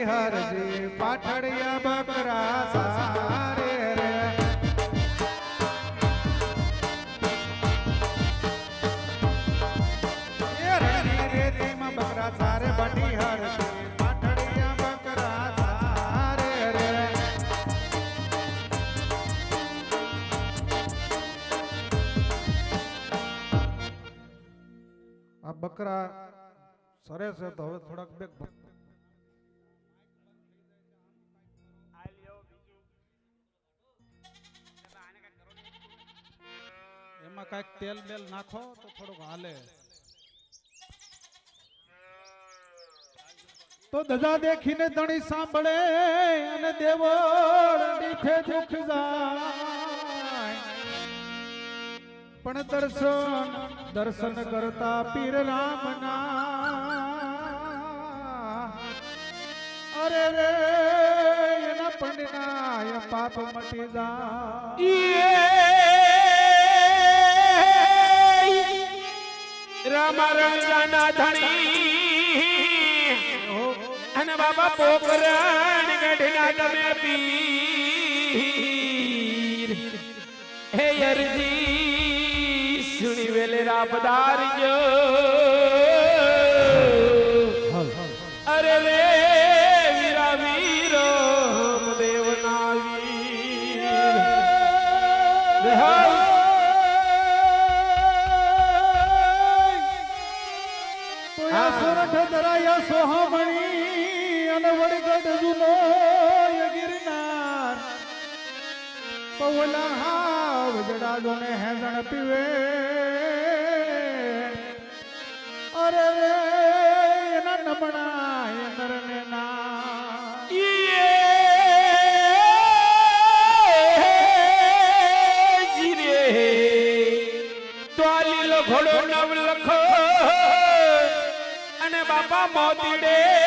હરજી પાઠડિયા બકરા સારે રે. એ બકરા સરે છે તો હવે થોડાક બે એમાં કાંઈક તેલ બેલ નાખો તો થોડુંક હાલે. તો દજા દેખીને ધણી સાંભળે અને દેવો દીઠે દુઃખ જાય. પણ દર્શન દર્શન કરતા પીર રામના અરે રે, એના પંડના પાપ મટી જાય. રામારણના ધણી અને બાબા પોકરણ ગઢના તમે પીર. હે અરજી સુણી વેલે રાબદાર પવલા હાવ જડાદો ને હેંદણ પીવે. અરે રે, એના નમણા એ નરને ના. ઘોડો નવ લખો અને બાપા મોતીડે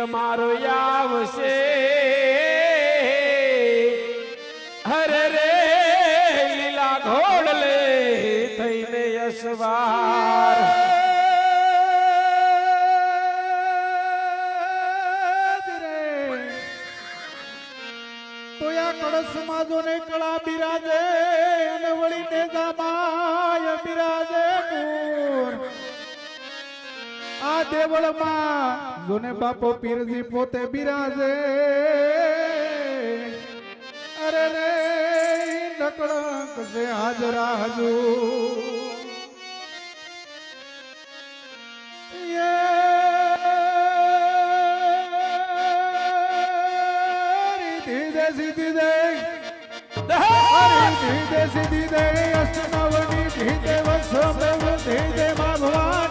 પીર મારો આવશે. હરે રે, લીલા ઘોડલે થઈને યશવાર. તો આ કળશમાં જો ને કળા બિરાજે અને વળી ને દામાય બિરાજે નૂર આ દેવળમાં જોને બાપો પીરજી પોતે બિરાજે. અરે રે નકળંક છે હાજરા હજુ. સીધી દે સીધી દે. અષ્ટનવની ધીરે વસમેવ ધીરે મા ભવાની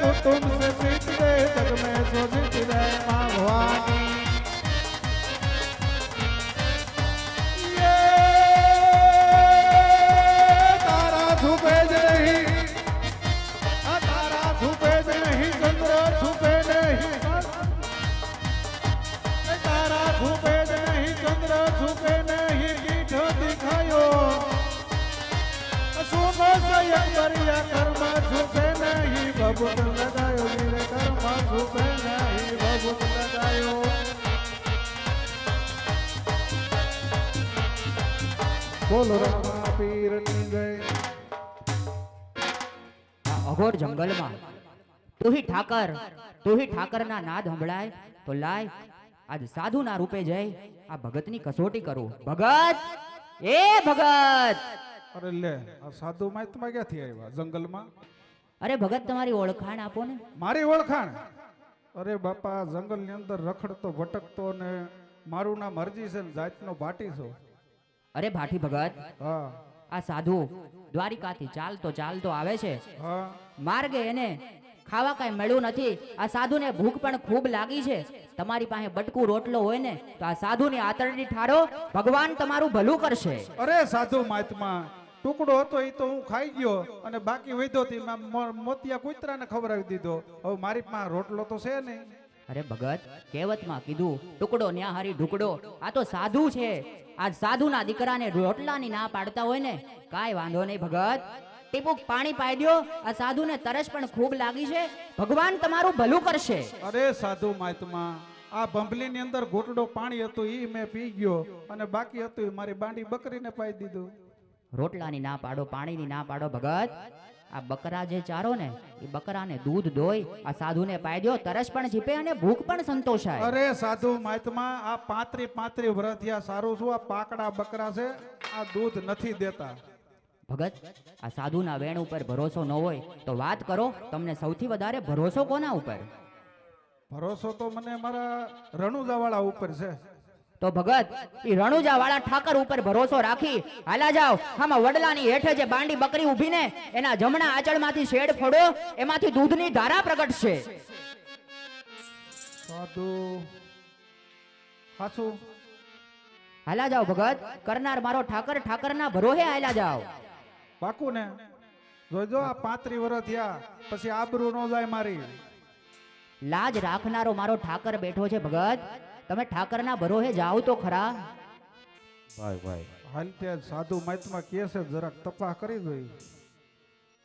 कुटुंब से सीख ले जग में शोभित रहे माँ પીરની જય અઘોર જંગલમાં તુહી ઠાકર તુહી ઠાકરના નાદ સંભળાય તો લાય આજ સાધુના રૂપે જઈ આ ભગતની કસોટી કરું. ભગત! એ ભગત! અરે લે આ સાધુ માહિતમાં ક્યાંથી આવ્યા? જંગલમાં? અરે ભગત તમારી ઓળખાણ આપો ને. મારી ઓળખાણ? અરે બાપા જંગલની અંદર રખડતો ભટકતો ને મારું નામ હરજી છે ને જાતનો ભાટી છું. અરે ભાઠી ભગત આ સાધુ દ્વારિકાથી ચાલતો ચાલતો આવે છે. માર્ગે એને ખાવા કઈ મળ્યું નથી. આ સાધુને ભૂખ પણ ખૂબ લાગી છે. તમારી પાસે બટકું રોટલો હોય ને તો આ સાધુની આતરડી ઠારો ભગવાન તમારું ભલું કરશે. અરે સાધુ મહાત્મા ટુકડો હતો એ તો હું ખાઈ ગયો અને બાકી વધ્યો મોતિયા કુતરા કૂતરાને ખવડાવી દીધો. હવે મારી પાસે રોટલો તો છે નહીં. અરે ભગત કહેવતમાં કીધું ટુકડો ન્યાહારી ઢુકડો. આ તો સાધુ છે. આ સાધુના દીકરાને રોટલાની ના પાડતા હોય ને કાંઈ વાંધો નહીં ભગત. ટીપુક પાણી પાઈ દો આ સાધુને તરસ પણ ખૂબ લાગી છે. ભગવાન તમારું ભલું કરશે. અરે સાધુ મહાત્મા આ ભંભલીની અંદર ઘોટડો પાણી હતું ઈ મેં પી ગયો. અને બાકી હતું મારી બાંડી બકરીને પાઈ દીધું. રોટલાની ના પાડો પાણીની ના પાડો ભગત. આ બકરા જે ચારો ને એ બકરાને દૂધ દોઈ આ સાધુને પાઈ દ્યો તરસ પણ જીપે અને ભૂખ પણ સંતોષાય. અરે સાધુ મહાત્મા આ પાંત્રી પાંત્રી વ્રત સારું શું? આ પાકડા બકરા છે આ દૂધ નથી દેતા. ભગત આ સાધુના વેણ ઉપર ભરોસો ન હોય તો વાત કરો તમને સૌથી વધારે ભરોસો કોના ઉપર? ભરોસો તો મને મારા રણુજાવાળા ઉપર છે. તો ભગત એ રણુજા વાળા ઠાકર ઉપર ભરોસો રાખી હાલા જાઓ આમાં વડલાની હેઠે જે બાંડી બકરી ઊભી ને એના જમણા આંચળમાંથી શેડ ફોડો એમાંથી દૂધની ધારા પ્રગટશે સાધુ. હાલા જાઓ ભગત કરનાર મારો ઠાકર ઠાકરના ભરોહે હાલા જાઓ. પાકું ને જોજો આ પાંત્રી વર્ષ થયા પછી આબરૂ ન જાય મારી. લાજ રાખનારો મારો ઠાકર બેઠો છે ભગત તમે ઠાકરના ભરોહે જાઓ તો ખરા. ભાઈ ભાઈ. હાલ ત્યાં સાધુ મહાત્મા કે છે જરાક તપા કરી જોઈ.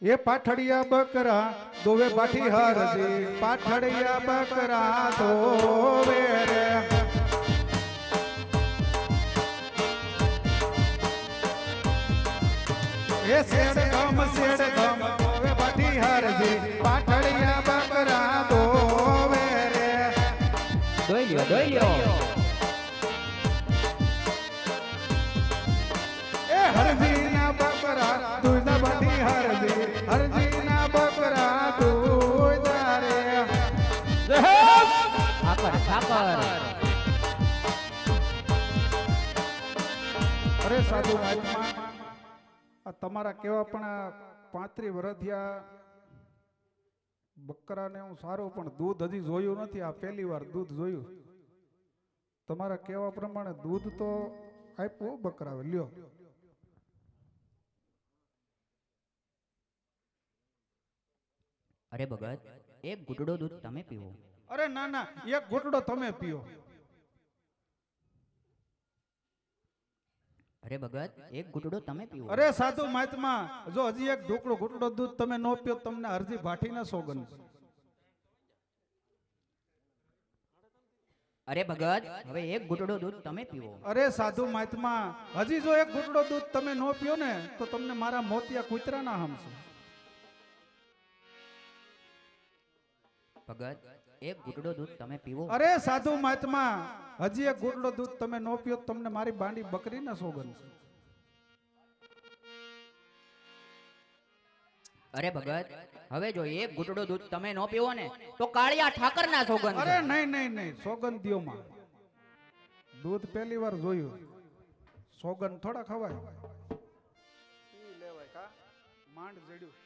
એ પાઠડિયા બકરા દોવે બાઠી હારજી પાઠડિયા બકરા દોવે રે. એ શેડ ગમ શેડ ગમ. બકરા દૂધ બાટી હરજી હરજીના બકરા દૂધ રે ઠાકર ઠાકર. અરે સાધુ મહાત્મા આ તમારા કેવા પણ પાંત્રી વરધિયા બકરાને હું સારું પણ દૂધ હજી જોયું નથી આ પહેલી વાર દૂધ જોયું. તમારા કેવા પ્રમાણે દૂધ તો આપ્યું બકરાવે લ્યો. અરે ભગત એક ઘૂંટડો દૂધ તમે પીવો. અરે ના ના એક ઘૂંટડો તમે પીઓ. અરે ભગત એક ઘૂંટડો તમે પીવો. અરે સાધુ મહાત્મા જો હજી એક ઢોકળો ઘૂંટડો દૂધ તમે ન પીઓ તમને અરજી ભાઠીને સોગન. અરે ભગત હવે એક ઘૂંટડો દૂધ તમે પીવો. અરે સાધુ મહાત્મા હજી જો એક ઘૂંટડો દૂધ તમે નો પીઓ ને તો તમને મારા મોતિયા કૂતરાના હમશે. ભગત એક ઘૂંટડો દૂધ તમે પીવો. અરે સાધુ મહાત્મા હજી એક ઘૂંટડો દૂધ તમે નો પીઓ તમને મારી બાંડી બકરીના સોગન. છે અરે ભગત હવે જો એક ઘૂંટડો દૂધ તમે ન પીવો ને તો કાળિયા ઠાકરના સોગન. અરે નહીં નહીં નહીં સોગન દિયો માં. દૂધ પહેલી વાર જોયું. સોગન થોડા ખવાય. પી લેવાય કા? માંડ જડ્યું.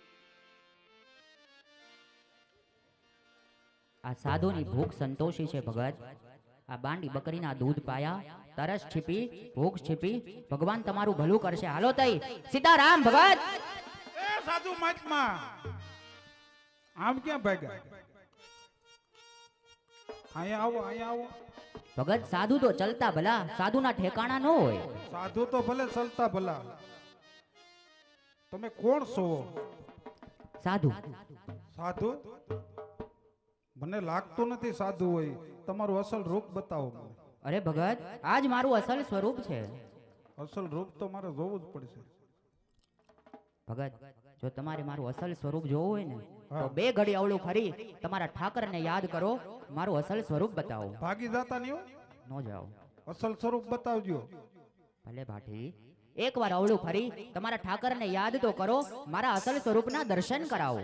આ સાધુની ભૂખ સંતોષી છે ભગત આ બાંડી બકરીના દૂધ પાયા તરસ છીપી ભૂખ છીપી ભગવાન તમારું ભલું કરશે. હાલો તઈ સીતારામ ભગત એ સાધુ મહાત્મા આમ ક્યાં ભાગ્યા? અહીંયા આવો અહીંયા આવો. ભગત સાધુ તો ચલતા ભલા સાધુના ઠેકાણા ન હોય. સાધુ તો ભલે ચલતા ભલા. તમે કોણ છો? સાધુ. સાધુ? મને લાગતું નથી સાધુ હોય. તમારું અસલ રૂપ બતાવો મને. અરે ભગત આજ મારું અસલ સ્વરૂપ છે. અસલ રૂપ તો મારે જોવું જ પડશે. ભગત જો તમારે મારું અસલ સ્વરૂપ જોવું હોય ને તો બે ઘડી અવળું ફરી તમારા ઠાકરને યાદ કરો. મારું અસલ સ્વરૂપ બતાવો. ભાગી જતા નહીં ન જાઓ. અસલ સ્વરૂપ બતાવજો. ભલે ભાઠી એકવાર અવળું ફરી તમારા ઠાકરને યાદ તો કરો. મારા અસલ સ્વરૂપના દર્શન કરાવો.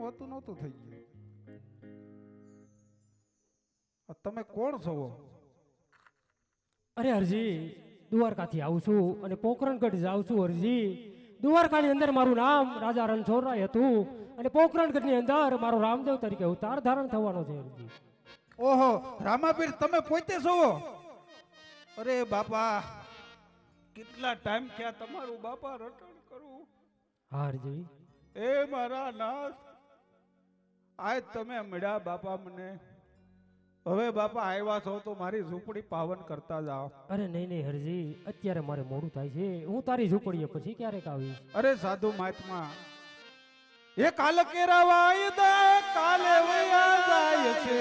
નહોતું નહોતું થઈ ગયું. તમે કોણ છો? અરે હરજી દ્વારકાથી આવું છું અને પોખરણગઢ જાઉં છું હરજી દ્વારકાની અંદર મારું નામ રાજા રણછોડરાય હતું અને પોખરણગઢની અંદર મારો રામદેવ તરીકે અવતાર ધારણ થવાનો છે હરજી ઓહો રામાપીર તમે પોતે છો? અરે બાપા કેટલા ટાઈમ થયા તમારું બાપા રટણ કરું? હા હરજી એ મારા નાથ આજ તમે મળ્યા બાપા મને. હવે બાપા આવ્યા છો તો મારી ઝૂંપડી પાવન કરતા જાઓ. અરે નહીં નહીં હરજી અત્યારે મારે મોડું થાય છે. હું તારી ઝૂંપડીએ પછી ક્યારેક આવીશ. અરે સાધુ મહાત્મા એ કાલ કેરા વાયદા કાલે વયા જાય છે.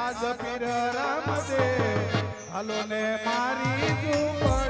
આજ પીર રામદે હાલો ને મારી ઝૂંપડીએ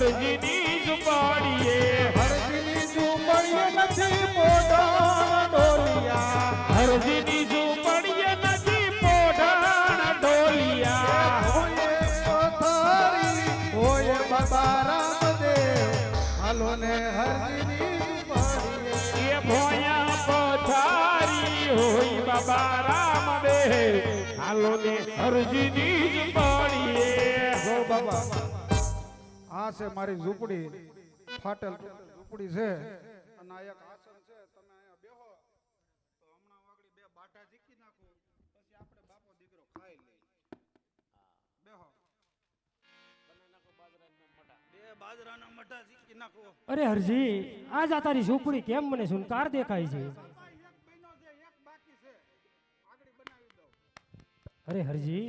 હરજીની ઝૂંપડીએ હરજીની ઝૂંપડીએ નથી મોઢા ડોલિયા હરજીની ઝૂંપડીએ નથી ઢોલિયા. હોય બાબા રામદેવ હાલો ને હરજીની ઝૂંપડીએ એ ભોયા પથારી હોય બાબા રામદેવ હાલો ને હરજીની ઝૂંપડીએ જો બાબા. આ છે મારી ઝૂંપડી ફાટેલ ઝૂંપડી છે. અને આ એક આસન છે તમે અહીંયા બેહો. તો હમણાં વાગડી બે બાટા ઝીકી નાખો પછી આપણે બાપો દીકરો ખાઈ લઈએ બેહો. અરે હરજી આ આ તારી ઝૂંપડી કેમ મને સુનકાર દેખાય છે એક મહિનો છે? એક બાકી છે. આગળ બનાવી દઉં. અરે હરજી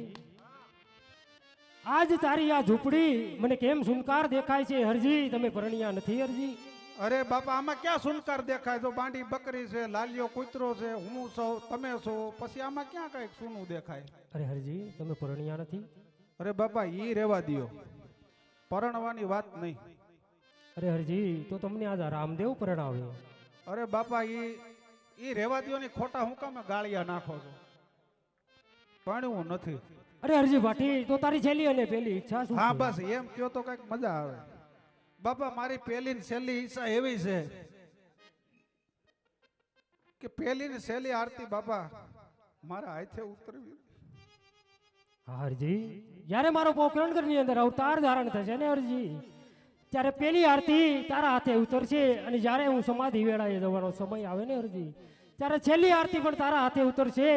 આજ તારી આ ઝૂંપડી મને કેમ સુનકાર દેખાય છે હરજી? તમે પરણ્યા નથી હરજી? અરે બાપા આમાં ક્યાં સુનકાર દેખાય? જો બાંડી બકરી છે લાલિયો કૂતરો છે હું સૌ તમે છો પછી આમાં ક્યાં કંઈક સુનું દેખાય? અરે હરજી તમે પરણ્યા નથી? અરે બાપા ઈ રેવા દિયો. પરણવાની વાત નહીં. અરે હરજી તો તમને આજ રામદેવ પરણાવ્યો અરે બાપા ઈ ઈ રેવા દિયો ની ખોટા હું કામ ગાળિયા નાખો છો. ભણ્યું નથી. અરે હરજી ભાટી તો તારી છેલ્લી અને પેલી ઈચ્છા શું હા? બસ એમ કયો તો કંઈક મજા આવે. બાપા મારી પેલી ને છેલ્લી ઈચ્છા એવી છે કે પેલી ને છેલ્લી આરતી બાપા મારા હાથે ઉતરવી. હરજી જ્યારે મારો પોકરણગઢની અંદર અવતાર ધારણ થશે ને હરજી ત્યારે પેલી આરતી તારા હાથે ઉતરશે અને જ્યારે હું સમાધિ વેળાએ જવાનો સમય આવે ને હરજી ત્યારે છેલ્લી આરતી પણ તારા હાથે ઉતરશે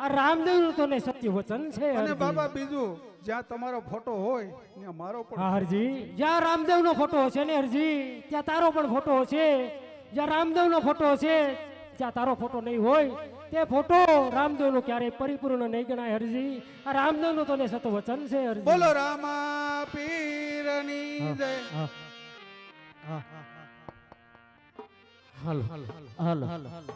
આ રામદેવનું તને સત્ય વચન છે અને બાબા બીજું જ્યાં તમારો ફોટો હોય ત્યાં મારો પણ હરજી. જ્યાં રામદેવનો ફોટો હશે ને હરજી ત્યાં તારો પણ ફોટો હશે. જ્યાં રામદેવનો ફોટો હશે ત્યાં તારો ફોટો નહીં હોય તે ફોટો રામદેવનો ક્યારેય પરિપૂર્ણ નહીં ગણાય હરજી. આ રામદેવનું ને સત વચન છે હરજી. બોલો રામા પીરની જય. હા હા. હાલો હાલો.